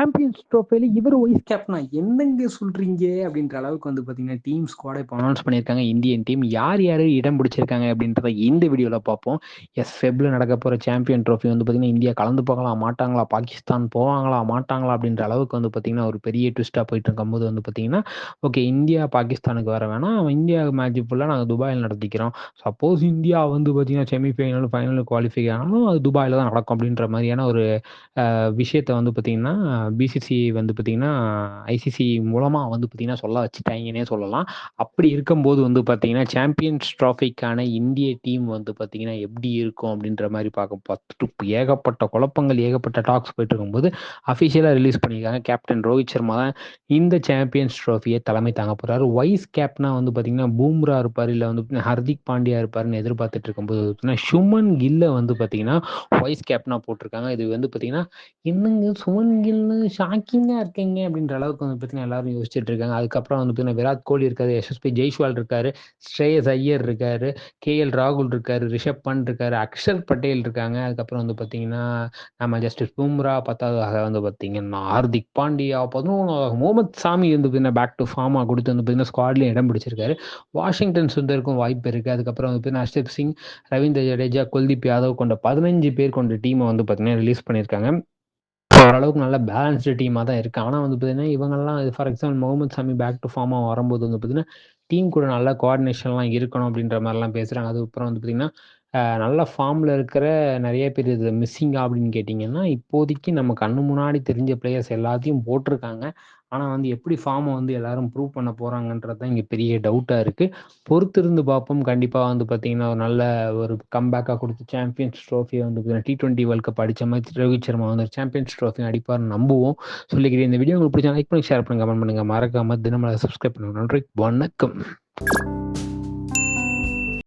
Champions ட்ரோஃபில இவர் wise கேப்டனா என்னங்க சொல்றீங்க? அப்படின்ற அளவுக்கு வந்து பாத்தீங்கன்னா டீம் ஸ்குவாடை இப்போ அனௌன்ஸ் பண்ணியிருக்காங்க. இந்தியன் டீம் யார் யார் இடம் பிடிச்சிருக்காங்க அப்படின்றத இந்த வீடியோவில் பார்ப்போம். எஸ் ஃபெப்ல நடக்க போகிற சாம்பியன் ட்ரோஃபி வந்து பார்த்தீங்கன்னா இந்தியா கலந்து போகலாம் மாட்டாங்களா? பாகிஸ்தான் போவாங்களா? மாட்டாங்களா? அப்படின்ற அளவுக்கு வந்து பாத்தீங்கன்னா ஒரு பெரிய ட்விஸ்ட்டாக போயிட்டு இருக்கும்போது வந்து பாத்தீங்கன்னா ஓகே இந்தியா பாகிஸ்தானுக்கு வர வேணாம். இந்தியா மேட்ச் ஃபுல்லாக நாங்கள் துபாயில் நடத்திக்கிறோம். சப்போஸ் இந்தியா வந்து பார்த்தீங்கன்னா செமிஃபைனல் ஃபைனல் குவாலிஃபை ஆனாலும் அது துபாயில் தான் நடக்கும் அப்படின்ற மாதிரியான ஒரு விஷயத்தை வந்து பார்த்தீங்கன்னா பிசிசி வந்து பார்த்திங்கன்னா ஐசிசி மூலமாக வந்து பார்த்திங்கன்னா சொல்ல வச்சுட்டாங்கன்னே சொல்லலாம். அப்படி இருக்கும்போது வந்து பார்த்திங்கன்னா சாம்பியன்ஸ் ட்ராஃபிக்கான இந்திய டீம் வந்து பார்த்திங்கன்னா எப்படி இருக்கும் அப்படின்ற மாதிரி பார்க்க பார்த்துட்டு ஏகப்பட்ட குழப்பங்கள் ஏகப்பட்ட டாக்ஸ் போயிட்டு இருக்கும்போது அஃபிஷியலாக ரிலீஸ் பண்ணியிருக்காங்க கேப்டன் ரோஹித் சர்மா தான் இந்த சாம்பியன்ஸ் ட்ராஃபியை தலைமை தாங்க போகிறாரு வைஸ் கேப்டனாக வந்து பார்த்திங்கன்னா பூம்ரா இருப்பார் இல்லை வந்து ஹர்திக் பாண்டியா இருப்பார்னு எதிர்பார்த்துட்டு இருக்கும்போது பார்த்தீங்கன்னா சுமன் கில்லை வந்து பார்த்திங்கன்னா வைஸ் கேப்டனாக போட்டிருக்காங்க. இது வந்து பார்த்திங்கன்னா என்னங்க சுமன் கில்னு ஷாக்கிங்காக இருக்கீங்க அப்படின்ற அளவுக்கு வந்து பார்த்தீங்கன்னா எல்லாரும் யோசிச்சுட்டு இருக்காங்க. அதுக்கப்புறம் வந்து பார்த்தீங்கன்னா விராட் கோலி இருக்காரு எஸ்எஸ்பி ஜெய்ஸ்வால் இருக்காரு ஸ்ரேயஸ் ஐயர் இருக்காரு கே எல் ராகுல் இருக்காரு ரிஷப் பண்ட் இருக்காரு அக்ஷர் பட்டேல் இருக்காங்க. அதுக்கப்புறம் வந்து பார்த்தீங்கன்னா நம்ம ஜஸ்டிஸ் பும்ரா பத்தாவதாக வந்து பார்த்தீங்கன்னா ஹார்திக் பாண்டியா பதினொன்றாவது முகமது சாமி வந்து பார்த்தீங்கன்னா பேக் டு ஃபார்மாக கொடுத்து வந்து பார்த்தீங்கன்னா ஸ்குவாட்லேயும் இடம் பிடிச்சிருக்காரு. வாஷிங்டன் சுந்தருக்கும் வாய்ப்பு இருக்குது அதுக்கப்புறம் வந்து பார்த்தீங்கன்னா ஹர்ஷிப் சிங் ரவீந்திர ஜடேஜா குல்தீப் யாதவ் கொண்ட பதினஞ்சு பேர் கொண்ட டீமை வந்து பார்த்தீங்கன்னா ரிலீஸ் பண்ணியிருக்காங்க. ஓரளவுக்கு நல்ல பேலன்ஸ்டு டீமாக தான் இருக்குது ஆனால் வந்து பார்த்தீங்கன்னா இவங்கெல்லாம் ஃபார் எக்ஸாம்பிள் முகமது சாமி பேக் டு ஃபார்மாக வரும்போது வந்து பார்த்தீங்கன்னா டீம் கூட நல்ல கோஆர்டினேஷன்லாம் இருக்கணும் அப்படின்ற மாதிரிலாம் பேசுகிறாங்க அதுக்கப்புறம் வந்து பார்த்தீங்கன்னா நல்ல ஃபார்மில் இருக்கிற நிறைய பேர் இது மிஸ்ஸிங்கா அப்படின்னு கேட்டிங்கன்னா இப்போதைக்கு நம்ம கண்ணு முன்னாடி தெரிஞ்ச பிளேயர்ஸ் எல்லாத்தையும் போட்டிருக்காங்க. ஆனால் வந்து எப்படி ஃபார்மை வந்து எல்லாரும் ப்ரூவ் பண்ண போகிறாங்கன்றது தான் இங்கே பெரிய டவுட்டாக இருக்குது பொறுத்திருந்து பார்ப்போம். கண்டிப்பாக வந்து பார்த்தீங்கன்னா ஒரு நல்ல ஒரு கம்பேக்காக கொடுத்து சாம்பியன்ஸ் ட்ரோஃபியை வந்து டி டுவெண்ட்டி வேர்ல்ட் கப் அடித்த மாதிரி ரோஹித் சர்மா வந்து சாம்பியன்ஸ் ட்ரோஃபி அடிப்பார்னு நம்புவோம். சொல்லிக்கிறேன் இந்த வீடியோ உங்களுக்கு பிடிச்சா லைக் பண்ணி ஷேர் பண்ணுங்க. கமெண்ட் பண்ணுங்கள் மறக்காமல் தினமலை சப்ஸ்கிரைப் பண்ணுங்கள் நன்றி வணக்கம்.